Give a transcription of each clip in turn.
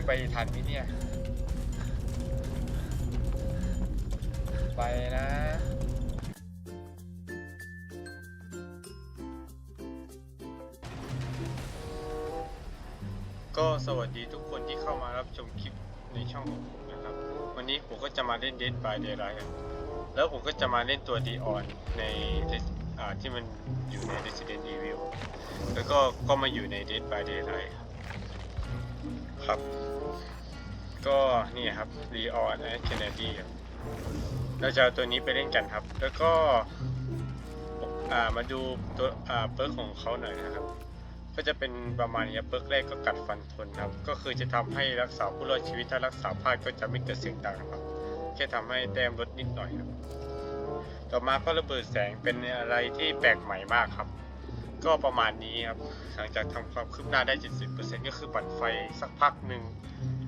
งไปทันไหมเนี่ย ไปนะก็สวัสดีทุกคนที่เข้ามารับชมคลิปในช่องของผมนะครับ วันนี้ผมก็จะมาเล่น Dead by Daylight กันแล้วผมก็จะมาเล่นตัวดีออนในที่มันอยู่ใน Resident Evil แล้วก็ก็มาอยู่ใน Dead by Daylight ครับ ก็นี่ครับ Leon และ Kennedy ครับเราจะเอาตัวนี้ไปเล่นกันครับ แล้วก็ามาดูตัวเปิร์กของเขาหน่อยนะครับ ก็จะเป็นประมาณนี้ครับเปิร์กแรกก็กัดฟันทนครับ ก็คือจะทำให้รักษาผู้รอดชีวิตถ้ารักษาพลาดก็จะไม่เกิดเสียงดังครับแค่ทำให้แต้มลดนิดหน่อยครับ ต่อมาก็ระเบิดแสงเป็นอะไรที่แปลกใหม่มากครับ ก็ประมาณนี้ครับ หลังจากทำความคืบหน้าได้ 70%ก็คือปั่นไฟสักพักหนึ่ง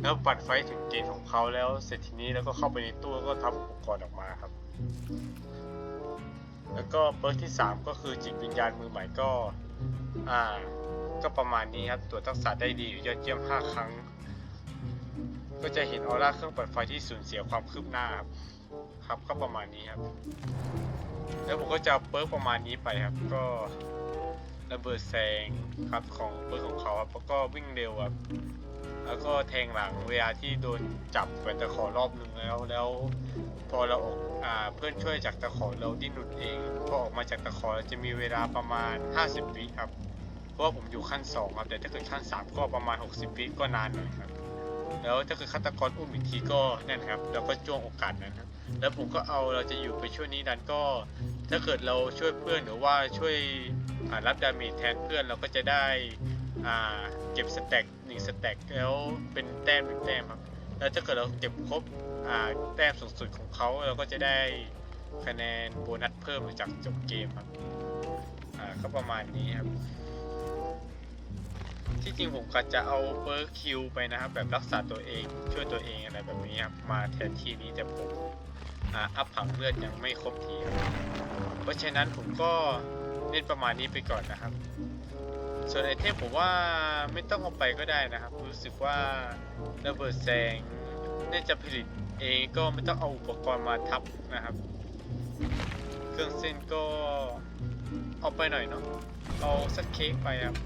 แล้วปั่นไฟถึงเกณฑ์ของเขาแล้วเสร็จทีนี้แล้วก็เข้าไปในตู้แล้วก็ทำอุปกรณ์ออกมาครับ แล้วก็เปิร์กที่ 3 ก็คือจิตวิญญาณมือใหม่ก็อ่าก็ประมาณนี้ครับตัวทักษะได้ดีอยู่ยอดเยี่ยม 5 ครั้ง ก็จะเห็นออร่าเครื่องปั่นไฟที่สูญเสียความคืบหน้าครับครับก็ประมาณนี้ครับ แล้วผมก็จะเอาเปิร์กประมาณนี้ไปครับก็ ระเบิดแสงครับของเปิร์ของเขาครับแล้วก็วิ่งเร็วครับแล้วก็แทงหลังเวลาที่โดนจับไปตะขอรอบหนึ่งแล้วแล้ว พอเราออกอ่าเพื่อนช่วยจากตะขอเราดิ้นหลุดเองพอออกมาจากตะขอจะมีเวลาประมาณ 50วิครับเพราะว่าผมอยู่ขั้น2ครับแต่ถ้าเกิดขั้น 3 ก็ประมาณ 60วิก็นานหน่อยครับแล้วถ้าเกิดฆาตกรอุ้มอีกทีก็นั่นครับเราก็จ้วงโอกาสนั้นครับ แล้วผมก็เอาเราจะอยู่ไปช่วยนี้ดันก็ ถ้าเกิดเราช่วยเพื่อนหรือว่าช่วย รับดาเมจแทนเพื่อนเราก็จะได้เก็บสแต็กหนึ่งสแต็กแล้วเป็นแต้มหนึ่งแต้มครับ แล้วถ้าเกิดเราเก็บครบแต้มสูงสุดของเขาเราก็จะได้คะแนนโบนัสเพิ่มหลังจากจบเกมครับก็ประมาณนี้ครับ ที่จริงผมก็จะเอาเปิร์คิวไปนะครับ แบบรักษาตัวเองช่วยตัวเองอะไรแบบนี้ครับมาแทนที่นี้แต่ผมอัพผังเลือดยังไม่ครบทีครับเพราะฉะนั้นผมก็ เล่นประมาณนี้ไปก่อนนะครับ ส่วนไอเทมผมว่าไม่ต้องเอาไปก็ได้นะครับ รู้สึกว่าระเบิดแสงน่าจะผลิตเองก็ไม่ต้องเอาอุปกรณ์มาทับนะครับ เครื่องเส้นก็เอาไปหน่อยเนาะเอาสักเค้กไปครับ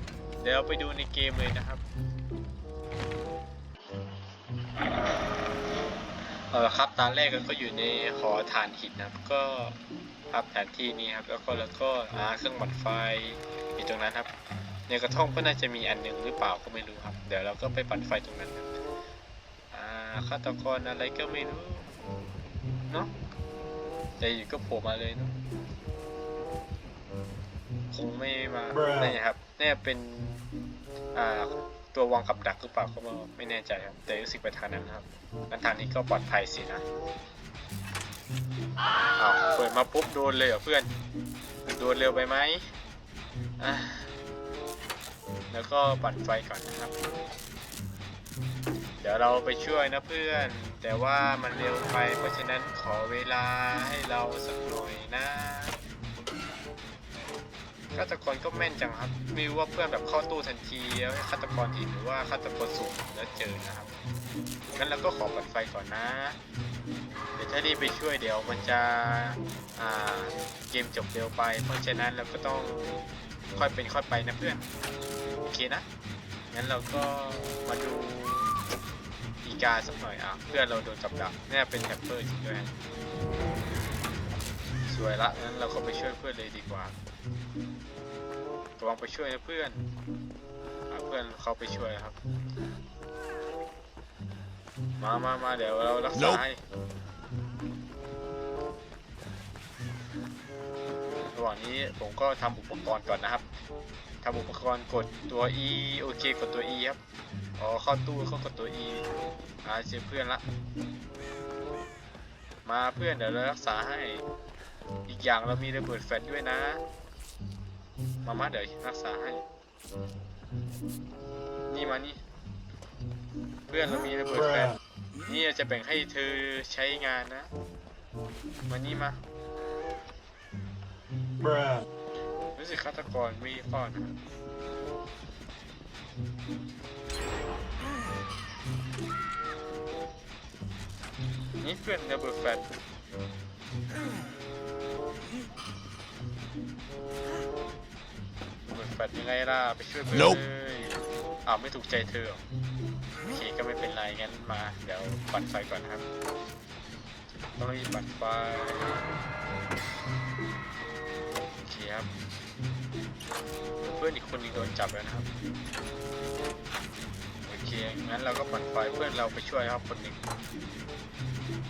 เดี๋ยวไปดูในเกมเลยนะครับเออครับตอนแรกก็อยู่ในหอฐานหินนะครับก็ ครับแผนที่นี้ครับ แล้วก็แล้วก็อ่าเครื่องบัดไฟอยู่ตรงนั้นครับ ในกระท่อมก็น่าจะมีอันหนึ่งหรือเปล่าก็ไม่รู้ครับ เดี๋ยวเราก็ไปปั่นไฟตรงนั้นครับอ่าฆาตกรอะไรก็ไม่รู้เนาะแต่อยู่ก็โผล่มาเลยเนาะคงไม่มา Bruh นี่ครับเนี่ยเป็นอ่าตัววางกับดักหรือเปล่าก็ไม่ไม่แน่ใจครับ แต่รู้สึกไปทางนั้นครับแล้วทางนี้ก็ปลอดภัยสินะ อ้าวเปิดมาปุ๊บโดนเลยเหรอเพื่อน โดนเร็วไปไหมอะแล้วก็ปั่นไฟก่อนนะครับ เดี๋ยวเราไปช่วยนะเพื่อน แต่ว่ามันเร็วไปเพราะฉะนั้นขอเวลาให้เราสักหน่อยนะฆาตกรก็แม่นจังครับไม่รู้ว่าเพื่อนแบบเข้าตู้ทันทีแล้วให้ฆาตกรเห็นหรือว่าฆาตกรสูงแล้วเจอนะครับ งั้นเราก็ขอปั่นไฟก่อนนะ เดี๋ยวถ้ารีบไปช่วยเดี๋ยวมันจะอ่าเกมจบเร็วไป เพราะฉะนั้นเราก็ต้องค่อยเป็นค่อยไปนะเพื่อน โอเคนะ งั้นเราก็มาดูอีกาสักหน่อยอะ เพื่อนเราโดนจับดักนี่เป็นแท็ปเปอร์จริงด้วยสวยละงั้นเราก็ไปช่วยเพื่อนเลยดีกว่าระวังไปช่วยนะเพื่อนอเพื่อนเขาไปช่วยครับ มามามาเดี๋ยวเรารักษา Nope ให้ระหว่างนี้ผมก็ทำอุปกรณ์ก่อนนะครับทำอุปกรณ์กดตัว E โอเคกดตัว E ครับอ๋อเข้าตู้เข้ากดตัว E อ่าเจอเพื่อนละ มาเพื่อนเดี๋ยวเรารักษาให้ อีกอย่างเรามีระเบิดแฟลชด้วยนะ มามาเดี๋ยวรักษาให้ นี่มานี่ เพื่อนเรามีระเบิดแฟลช Bruh. นี่เราจะแบ่งให้เธอใช้งานนะ มานี่มา Bruh. รู้สึกฆาตกรไม่ฟอดนะครับนี่เพื่อนระเบิดแฟลชระเบิดแฟลชยังไงล่ะ ไปช่วยเพื่อน Nope เลยอ้าวไม่ถูกใจเธอเหรอโอ เคก็ไม่เป็นไรงั้นมา เดี๋ยวปัดไฟก่อนครับ ต้องรีบปัดไฟโอเคครับเพื่อนอีกคนนึงโดนจับแล้วนะครับโอเคงั้นเราก็ปัดไฟเพื่อนเราไปช่วยครับคนหนึ่ง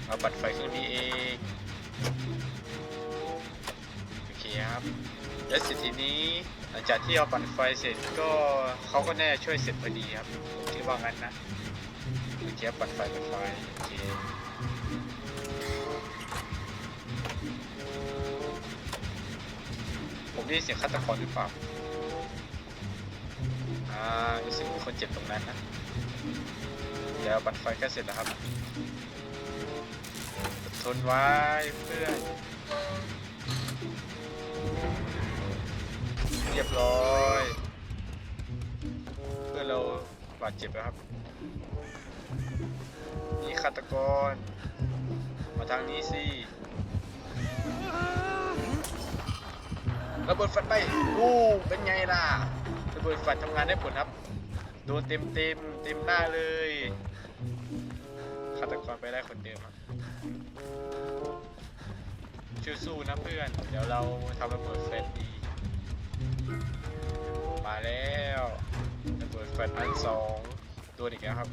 เราปัดไฟเครื่องนี้เองโอเคครับและสร็จทีนี้หลังจากที่เราปั่นไฟเสร็จก็เขาก็แน่ช่วยเสร็จพอดีครับผมคิดว่างั้นนะ เคครับปั่นไฟปั่นไฟโอเคผมได้ยินเสียงฆาตกรหรือเปล่า อ่ารู้สึกมีคนเจ็บตรงนั้นนะ เดี๋ยวปั่นไฟใกล้เสร็จแล้วครับทนไว้เพื่อน เรียบร้อย เพื่อนเราบาดเจ็บแล้วครับ ฆาตกร มาทางนี้สิระเบิดฟันไปอู้เป็นไงล่ะระเบิดฟันทำงานได้ผลครับ โดนเต็มเต็มเต็มหน้าเลยฆาตกรไปได้คนเดิมครับช่วยสู้นะเพื่อน เดี๋ยวเราทำระเบิดเฟสดี มาแล้วระเบิดแฟลชอันสองโดนอีกแล้วครับ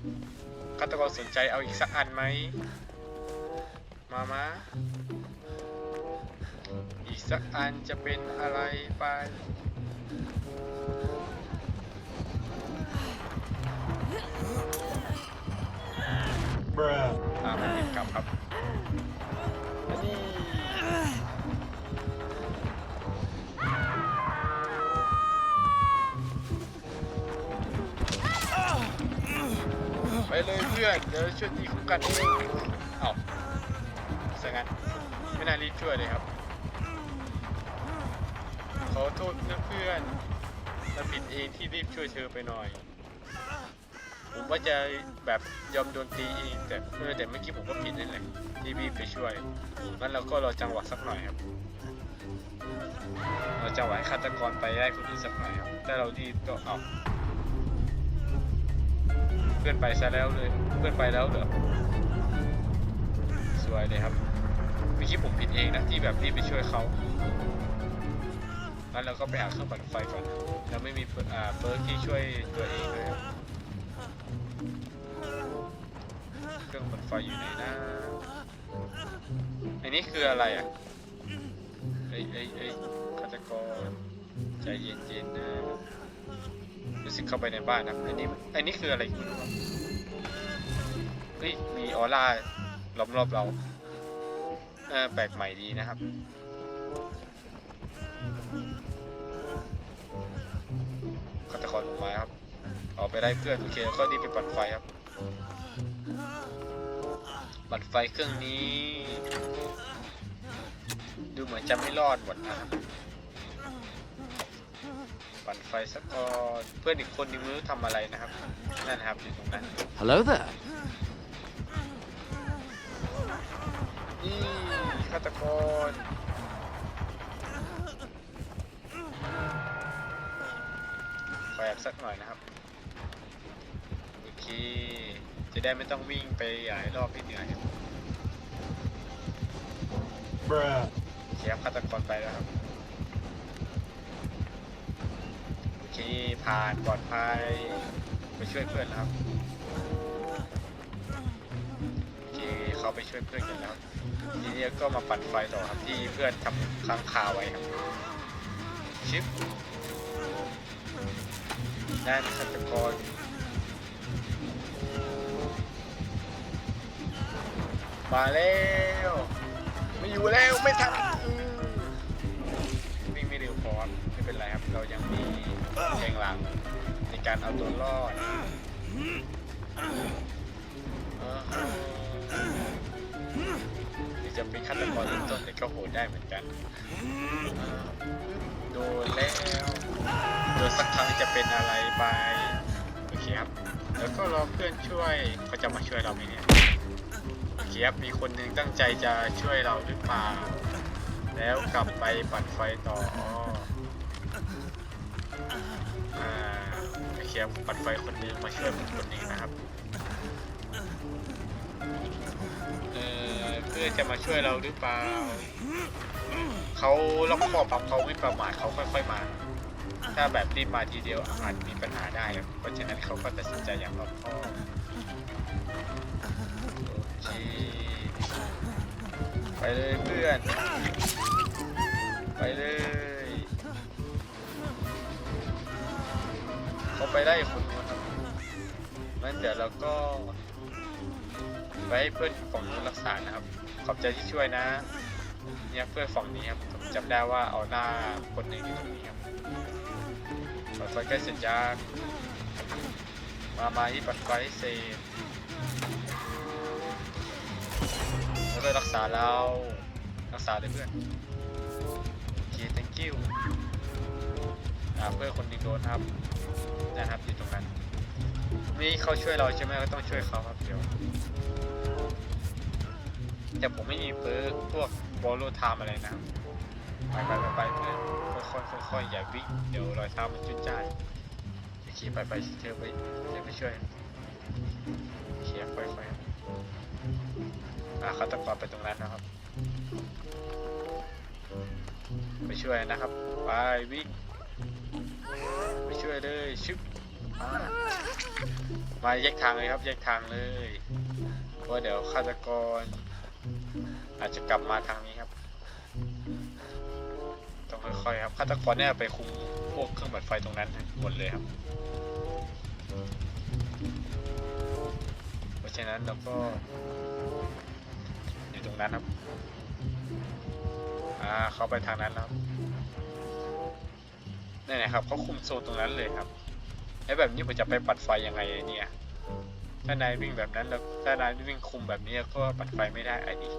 ฆาตกรสนใจเอาอีกสักอันไหม มามาอีกสักอันจะเป็นอะไรไป Bruh. อ่ามันติดกลับครับ ไปเลยเพื่อนเดี๋ยวช่วยตีคุ้มกันเองเอ้าซะงั้นไม่น่ารีบช่วยเลยครับ ขอโทษนะเพื่อนเราผิดเองที่รีบช่วยเธอไปหน่อย ผมว่าจะแบบยอมโดนตีเองแต่เออแต่เมื่อกี้ผมก็ผิดนั่นแหละที่รีบไปช่วยงั้นเราก็รอจังหวะสักหน่อยครับเราจังหวฆาตกรไปได้คนอื่นสักหน่อยครับถ้าเรารีบก็เอา พื่อนไปซะแล้วเลย เพื่อนไปแล้วเหรอสวยเลยครับเมื่อกี้ผมผิดเองนะที่แบบรีบไปช่วยเขางั้นเราก็ไปหาเครื่องปั่นไฟก่อนเราไม่มีเปิร์กที่ช่วยตัวเองเลยครับเครื่องปั่นไฟอยู่ไหนนะอันนี้คืออะไรอะเอ้ยเอ้ยเอ้ฆาตกรใจเย็นๆนะ รู้สึกเข้าไปในบ้านนะอันนี้อันนี้คืออะไรคุณรู้เฮ้ยมีออร่าล้อมรอบเราเออแปลกใหม่ดีนะครับฆาตกรลงมาครับออกไปได้เพื่อนโอเคแล้วก็รีบไปปั่นไฟครับบัตรไฟเครื่องนี้ ดูเหมือนจะไม่รอดหมดนะครับ ปั่นไฟสักก่อนเพื่อนอีกคนนึงไม่รู้ทำอะไรนะครับนั่นนะครับอยู่ตรงนั้น Hello there. นี่ฆาตกรขอแอบสักหน่อยนะครับโอเคจะได้ไม่ต้องวิ่งไปหลายรอบที่เหนื่อยครับ Bruh. โอเคครับฆาตกรไปแล้วครับ โอ เคผ่านปลอดภัยไปช่วยเพื่อนแล้วครับโอเคเขาไปช่วยเพื่อนกันแล้วทีนี้ก็มาปั่นไฟต่อครับที่เพื่อนทำค้างคาไว้ครับชิปด้านฆาตกรมาแล้วไม่อยู่แล้วไม่ทันวิ่งไม่เร็วพอครับไม่เป็นไรครับเรายังมี ลังในการเอาตัวรอดที่จะเป็นฆาตกรเริ่มต้นแต่ก็โหดได้เหมือนกันโดนแล้วโดนสักครั้งจะเป็นอะไรไปโอเคครับแล้วก็รอเพื่อนช่วยเขาจะมาช่วยเราไหมเนี่ยโอเคครับมีคนหนึ่งตั้งใจจะช่วยเราหรือเปล่าแล้วกลับไปปั่นไฟต่อ เคครับปั่นไฟคนนึงมาช่วยผมคนนึงนะครับ เออเพื่อจะมาช่วยเราหรือเปล่าเขาล็อกคอปับเขาไม่ประมาทเขาค่อยๆมา ถ้าแบบรีบมาทีเดียวอาจมีปัญหาได้ครับเพราะฉะนั้นเขาก็ตัดสินใจอย่างรอบคอบโอเคไปเลยเพื่อน ไปเลย เขาไปได้คนนู้นครับงั้นเดี๋ยวเราก็ไปให้เพื่อนฝั่งนู้นรักษานะครับ ขอบใจที่ช่วยนะ เนี่ยเพื่อนฝั่งนี้ครับผมจำได้ว่าเอาหน้าคนหนึ่งอยู่ตรงนี้ครับปัดไฟใกล้เสร็จยังมามาที่ปัดไฟเสร็จแล้วก็รักษาเรารักษาเลยเพื่อนโอเค thank you อ่าเพื่อนคนหนึ่งโดนครับ นะครับอยู่ตรงนั้นนี่เขาช่วยเราใช่ไหมก็ต้องช่วยเขาครับเดี๋ยวแต่ผมไม่มีเพิร์กพวกบอลลูไทม์อะไรนะไปไปไปไปเพื่อนค่อยๆค่อยอย่าวิ่งเดี๋ยวรอยเท้ามันจุดจ้านโอเคไปไปเธอไปเธอไปช่วยโอเคค่อยๆอ่าเขาตะกอนไปตรงนั้นนะครับไปช่วยนะครับ ไปวิ่ง ไปช่วยเลยชึบอ่ามาแยกทางเลยครับแยกทางเลยเพราะเดี๋ยวฆาตกร อาจจะกลับมาทางนี้ครับ ต้องค่อยๆครับฆาตกรเนี่ยไปคุมพวกเครื่องบัดไฟตรงนั้นหมดเลยครับ เพราะฉะนั้นเราก็อยู่ตรงนั้นครับ อ่าเขาไปทางนั้นแล้วครับ นี่นะครับเขาคุมโซนตรงนั้นเลยครับแล้วแบบนี้ผมจะไปปัดไฟยังไงเนี่ยถ้านายวิ่งแบบนั้นแล้วถ้านายวิ่งคุมแบบนี้ก็ปัดไฟไม่ได้ไอ้ดิ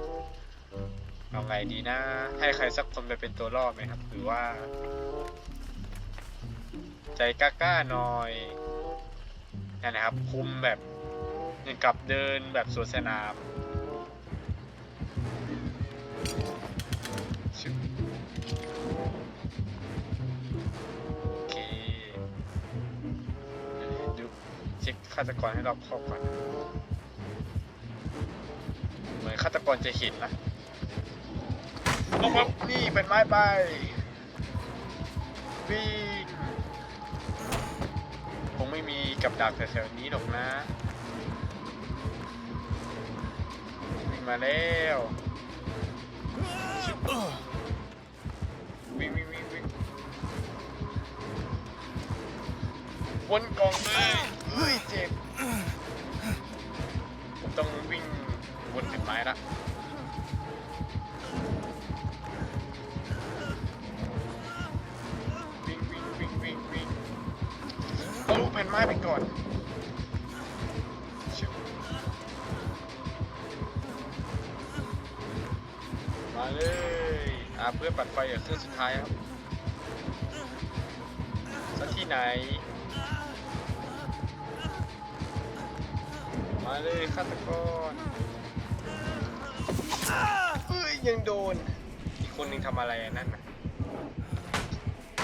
เอาไงดีนะ ให้ใครสักคนไปเป็นตัวล่อไหมครับ หรือว่า ใจกล้าๆหน่อยนั่นนะครับ คุมแบบเหมือนกับเดินแบบสวนสนาม ฆาตกรให้รอบคอบก่อน เหมือนฆาตกรจะเห็นนะลงมานี่เป็นไม้ไปวิ่งคงไม่มีกับดักแถวๆนี้หรอกนะวิ่งมาแล้วชิบวิ่งวิ่งวิ่งวิ่งวนกองเลย ละวิ่งวิ่งวิ่งวิ่งวิ่งเอาลูกแผ่นไม้ไปก่อนมาเลยอ่าเพื่อปัดไฟกับเครื่องสุดท้ายครับสักที่ไหน มาเลยฆาตกร เฮ้ยยังโดน อีกคนหนึ่งทำอะไรอะนั่นน่ะ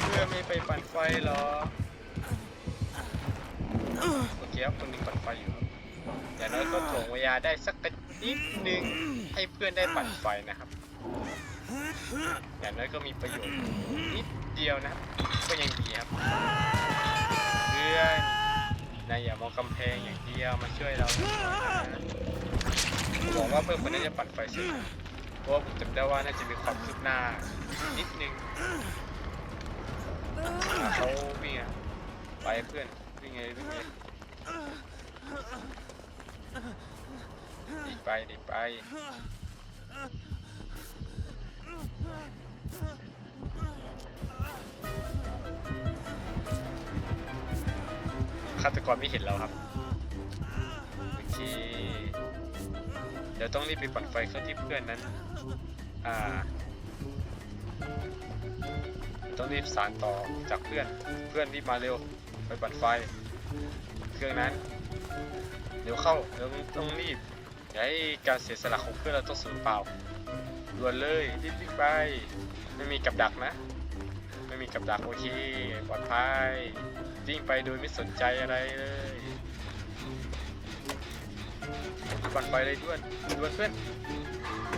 เพื่อไม่ไปปั่นไฟเหรอโอเคครับคนหนึ่งปั่นไฟอยู่ครับอย่างน้อยก็ถ่วงเวลาได้สักนิดนึงให้เพื่อนได้ปั่นไฟนะครับ อย่างน้อยก็มีประโยชน์นิดเดียวนะครับก็ยังดีครับ เพื่อนนายอย่ามองกำแพงอย่างเดียวมาช่วยเราหน่อยนะ หวังว่าเพื่อนคนนี้จะปัดไฟเสร็จเพราะว่าผมจำได้ว่าน่าจะมีความคืบหน้านิดนึงเขาวิ่งอะไปเพื่อนวิ่งไงวิ่งไงดีไปดีไปฆาตกรไม่เห็นเราครับ ดี๋ยวต้องรีบไปปั่นไฟเครื่องที่เพื่อนนั้น อ่า ต้องรีบสานต่อจากเพื่อน เพื่อนรีบมาเร็ว ไปปั่นไฟ เครื่องนั้น เดี๋ยวเข้าเดี๋ยวต้องรีบอย่าให้การเสียสละของเพื่อนเราต้องสูญเปล่าด่วนเลยรีบรีบไป ไม่มีกับดักนะ ไม่มีกับดักโอเคปลอดภัยวิ่งไปโดยไม่สนใจอะไรเลย ปั่นไปเลยด้วนด้วนเพื่อน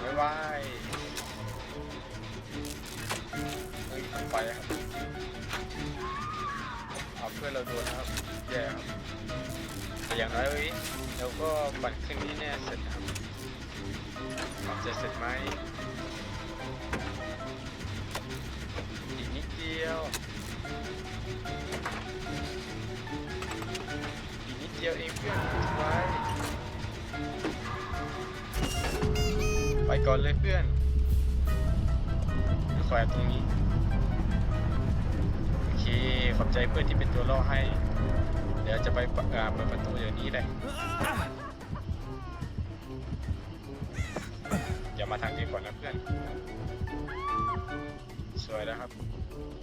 บ๊ายบายเฮ้ยปั่นไปครับเอาเพื่อนเราโดนนะครับแย่ครับแต่อย่างน้อยว้เราก็ปั่นขึ้นที่แน่เสร็จครับจะเสร็จไหมอีกนิดเดียวอีกนิดเดียวเองเพื่อนไว้ ไปก่อนเลยเพื่อนขอแอบตรงนี้ โอเค ขอบใจเพื่อนที่เป็นตัวล่อให้ เดี๋ยวจะไปปะอ่าเปิดประตูเดี๋ยวนี้เลยอย่ามาทางนี้ก่อนนะเพื่อน สวยแล้วครับ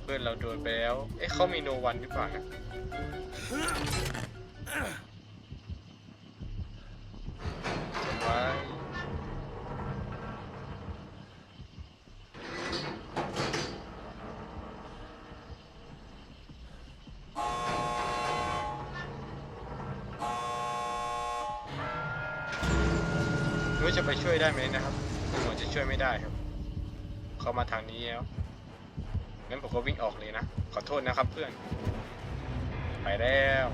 เพื่อนเราโดนไปแล้ว เอ๊ะเขามีโนวันหรือเปล่านะจำไว้ไษนะครับเพื่อน ไปแล้ว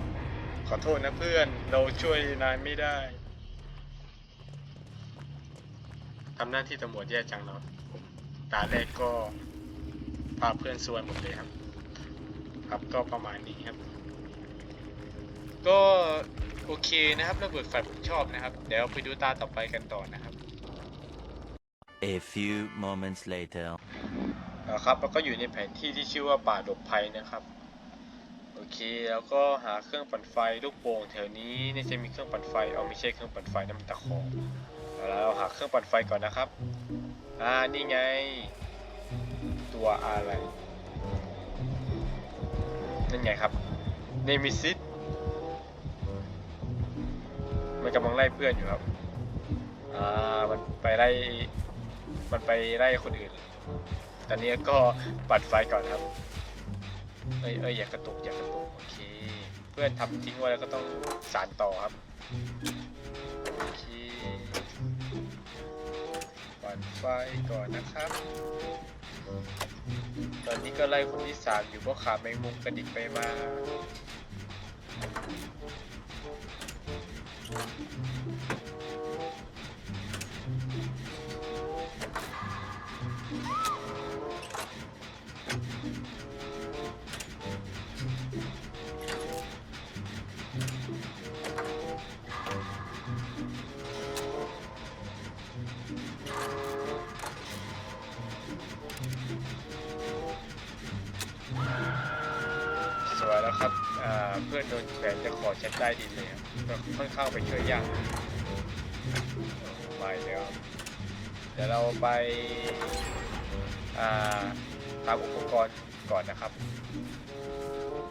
ขอโทษนะเพื่อน เราช่วยนายไม่ได้ทำหน้าที่ตำรวจแย่จังเนาะตาแรกก็พาเพื่อนซวยหมดเลยครับ ครับก็ประมาณนี้ครับ ก็โอเคนะครับระเบิดไฟผมชอบนะครับ เดี๋ยวไปดูตาต่อไปกันต่อนะครับ A few moments later. นะครับแล้วก็อยู่ในแผนที่ที่ชื่อว่าป่าดบภัยนะครับโอเคแล้วก็หาเครื่องปั่นไฟลูกโป่งแถวนี้น่าจะมีเครื่องปั่นไฟเอาไม่ใช่เครื่องปั่นไฟน้ำตะขอเอาแล้วเราหาเครื่องปั่นไฟก่อนนะครับอ่านี่ไง ตัวอะไรนั่นไงครับเนมิซิสมันกำลังไล่เพื่อนอยู่ครับอ่ามันไปไล่มันไปไล่คนอื่น ตอนนี้ก็ปัดไฟก่อนครับ เอ้ยเอ้ยอย่ากระตุกอย่ากระตุกโอเค เพื่อนทำทิ้งไว้แล้วก็ต้องสานต่อครับ โอเคปัดไฟก่อนนะครับ ตอนนี้ก็ไล่คนที่สามอยู่เพราะขาแมงมุมกระดิกไปมา ครับเพื่อนโดนแขวนจะขอเชั้นใต้ดินเลยครับค่อนข้างไปช่วยยากไปแล้วเดี๋ยวเราไปตามอุปกรณ์ก่อนนะครับ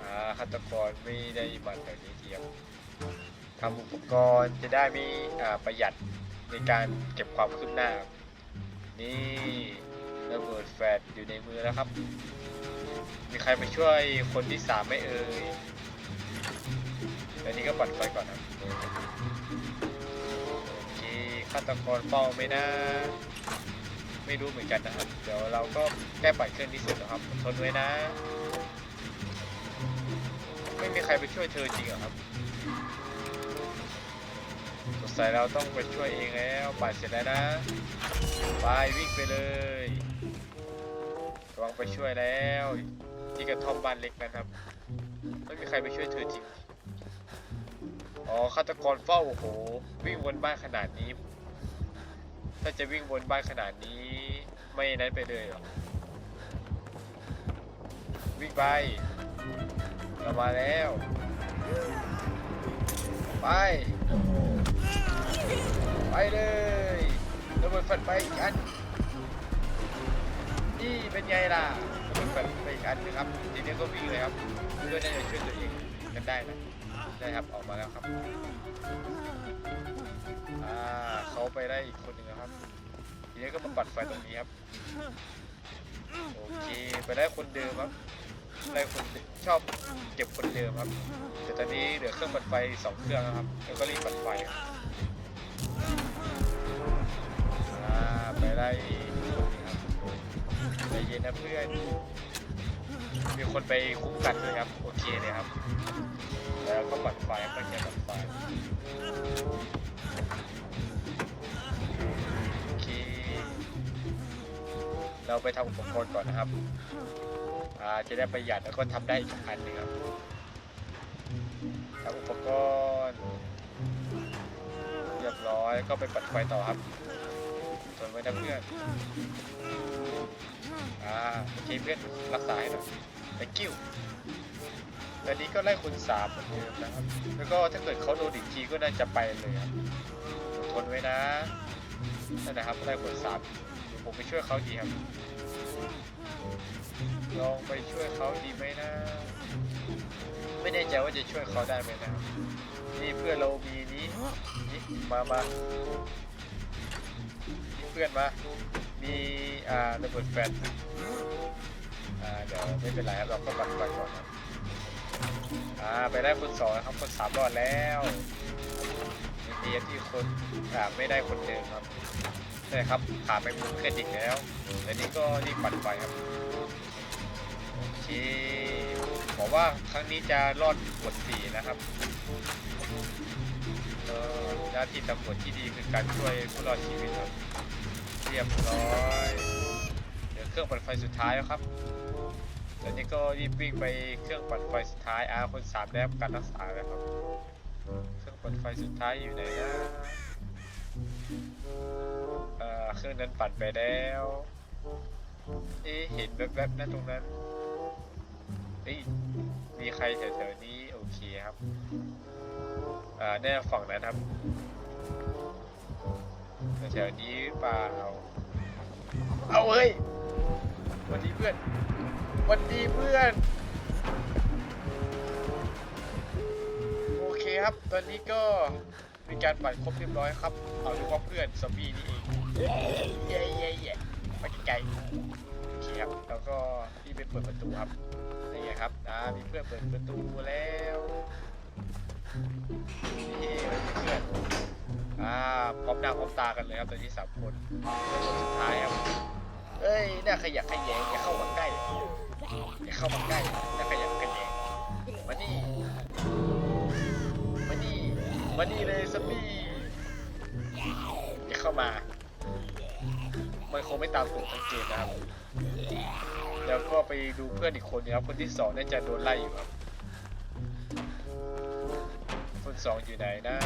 อ่าฆาตกรไม่ได้มาแถวนี้เทียมทำอุปกรณ์จะได้มีอ่ประหยัดในการเก็บความคืบหน้า นี่ระเบิดแฟลชอยู่ในมือแล้วครับ มีใครมาช่วยคนที่สามไหม่เอ่ยอันนี้ก็ปัดไฟก่อนนะโอเคฆาตกรเป้าไม่นะไม่รู้เหมือนกันนะครับ เดี๋ยวเราก็แก้ปัดเครื่องที่สร็จนะครับทนไว้นะ ไม่มีใครไปช่วยเธอจริงเหรอครับสงสัยเราต้องไปช่วยเองแล้วปัดเสร็จแล้วนะ ไปวิ่งไปเลย ระวังไปช่วยแล้ว ที่กระท่อมบ้านเล็กนะครับไม่มีใครไปช่วยเธอจริง อ๋อฆาตกรเฝ้าโอ้โห วิ่งวนบ้านขนาดนี้ ถ้าจะวิ่งวนบ้านขนาดนี้ ไม่นั้นไปเลยหรอ วิ่งไปเรามาแล้ว ไป ไปเลยระเบิดฟันไปอีกอัน นี่เป็นไงล่ะเบิดฟันไปอีกอันหนึงครับทีนี้ก็วิ่งเลยครับเพื่อได้จะช่วยตัวเองกันได้นะได้ครับออกมาแล้วครับอ่าเขาไปได้อีกคนหนึ่งครับ ทีนี้ก็มาปัดไฟตรงนี้ครับโอเคไปได้คนเดิมครับได้คนชอบเก็บคนเดิมครับแต่ตอนนี้เหลือเครื่องปัดไฟสองเครื่องแล้วครับแล้วก็รีบปัดไฟครับอ่าไปได้ ย็นนะเพื่อนมีคนไปคุ้มกันด้วยครับ โอเคเลยครับ แล้วก็ปัดไฟไปแค่ปัดไฟโอเค เราไปทำอุปกรณ์ก่อนนะครับอ่าจะได้ประหยัดแล้วก็ทำได้อีกอันหนึ่งครับทำอุปกรณ์ เรียบร้อยก็ไปปัดไฟต่อครับ ไว้นะเพื่อนอ่าโอเคเพื่อนรักษาให้หน่อย thank you ตอนนี้ก็ไล่คุณสามเหมือนเดิมนะครับ แล้วก็ถ้าเกิดเขาโดนอีกทีก็น่าจะไปเลยครับทนไว้นะนั่นนะครับไล่คุณสามผมไปช่วยเขาดีครับ ลองไปช่วยเขาดีไหมนะ ไม่แน่ใจว่าจะช่วยเขาได้ไหมนะนี่เพื่อนเรามีนี้นี่มามา เพื่อนมามีอ่าระเบิดแฟนอ่าเดี๋ยวไม่เป็นไรครับเราก็ปัดไฟก่อนครับอ่าไปได้คนสองนะครับคนสามรอดแล้วยังดีที่คนอ่าไม่ได้คนเดิมครับใช่ครับขาไปมุมกรดิกแล้วแต่นี้ก็รีบปัดไฟครับโอเคบอกว่าครั้งนี้จะรอดกดสี่นะครับเออหน้าที่ตำรวจที่ดีคือการช่วยผู้รอดชีวิตครับ รียบร้อยเดี๋ยวเครื่องปัดไฟสุดท้ายแล้วครับตอนนี้ก็รีบวิ่งไปเครื่องปั่นไฟสุดท้ายอาคนสามได้รับการรักษาแล้วครับ เครื่องปั่นไฟสุดท้ายอยู่ไหนนะอ่าเครื่องนั้นปั่นไปแล้ว เอ๊ะเห็นแวบๆนะตรงนั้นเฮ้ยมีใครแถวๆนี้โอเคครับ อ่าแน่ฝั่งนั้นครับ แถวนี้เปล่า เอาเฮ้ยวันนี้เพื่อนวันดีเพื่อน โอเคครับ ตอนนี้ก็มีการปั่นครบเรียบร้อยครับ เอาดูว่าเพื่อนซอมบี้นี่เองเย้เย้เย้ไปไกลๆโอเคครับ แล้วก็รีบไปเปิดประตูครับนี่ไงครับอ่ามีเพื่อนเปิดประตูแล้วนี่เพื่อน อ่าพร้อมหน้าพร้อมตากันเลยครับตอนนี้สามคนคนสุดท้ายครับเอ้ยน่าขยักขยแยงอย่าเข้ามาใกล้อย่าเข้ามาใกล้น่าขยักขยแยงมานี่มานี่มานี่เลยสปีอย่าเข้ามามันคงไม่ตามกฎสังเกตนะครับแล้วก็ไปดูเพื่อนอีกคนนึงครับคนที่สองน่าจะโดนไล่อยู่ครับคนสองอยู่ไหนนะ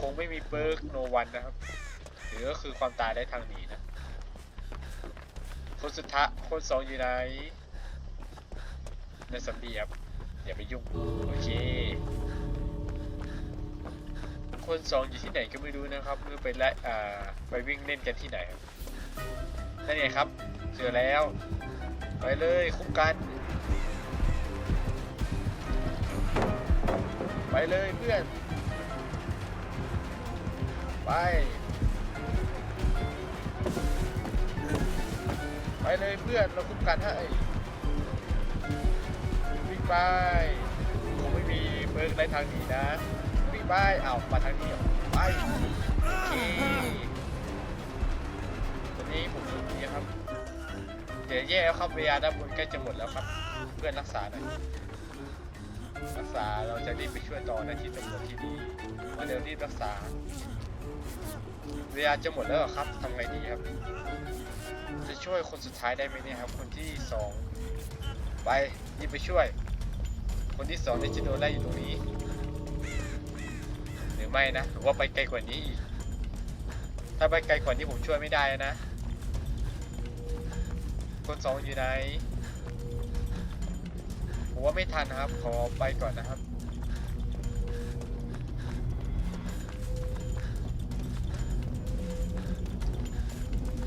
คงไม่มีเปิร์กโนวันนะครับ หรือก็คือความตายได้ทางหนีนะ คนสุดท้ายคนสองอยู่ไหนในสัมบีครับอย่าไปยุ่ง โอเค คนสองอยู่ที่ไหนก็ไม่รู้นะครับไม่รู้ไปไล่อ่าไปวิ่งเล่นกันที่ไหนครับนั่นไงครับ เจอแล้ว ไปเลยคุ้มกัน ไปเลยเพื่อน ไป ไปเลยเพื่อนเราคุ้มกันให้วิ่งไปคงไม่มีเบิร์กในทางนี้นะวิ่งไปเอาวมาทางนี้ไปโอเคตอนนี้ผมดูดีครับเดี๋ยวแย่แล้วครับเวลาด้านบนใกล้จะหมดแล้วครับ เพื่อนรักษาหน่อย รักษาเราจะรีบไปช่วยต่อในที่ตำรวจที่ดีมาเดี๋ยวรีบรักษาเวลาจะหมดแล้วเหรอครับทำไงดีครับ จะช่วยคนสุดท้ายได้ไหมเนี่ยครับ คนที่สองไปรีบไปช่วย คนที่สองเนี่จะโดนไล่อยู่ตรงนี้ หรือไม่นะหรือว่าไปไกลกว่านี้อีกถ้าไปไกลกว่านี้ผมช่วยไม่ได้นะ คนสองอยู่ไหน ผมว่าไม่ทันนะครับ ขอไปก่อนนะครับ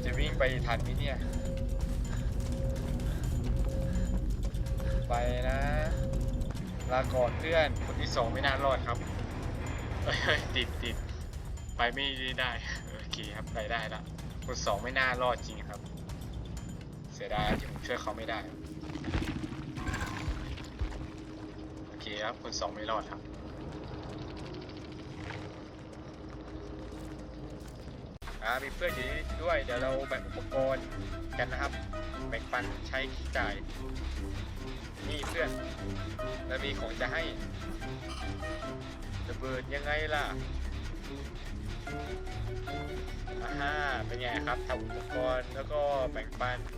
จะวิ่งไปทันไหมเนี่ย ไปนะ ลาก่อนเพื่อน คนที่สองไม่น่ารอดครับเอ้ยเฮ้ยติดติดไปไม่ได้โอเคครับไปได้ละคนสองไม่น่ารอดจริงครับ เสียดายที่ผมช่วยเขาไม่ได้ ครับคนสองไม่รอดครับอ่ามีเพื่อนอยู่นี่ด้วย เดี๋ยวเราแบ่งอุปกรณ์กันนะครับ แบ่งปันใช้จ่าย นี่เพื่อนแล้วมีของจะให้ระเบิดยังไงล่ะอ่าฮะเป็นไงครับทำอุปกรณ์แล้วก็แบ่งปัน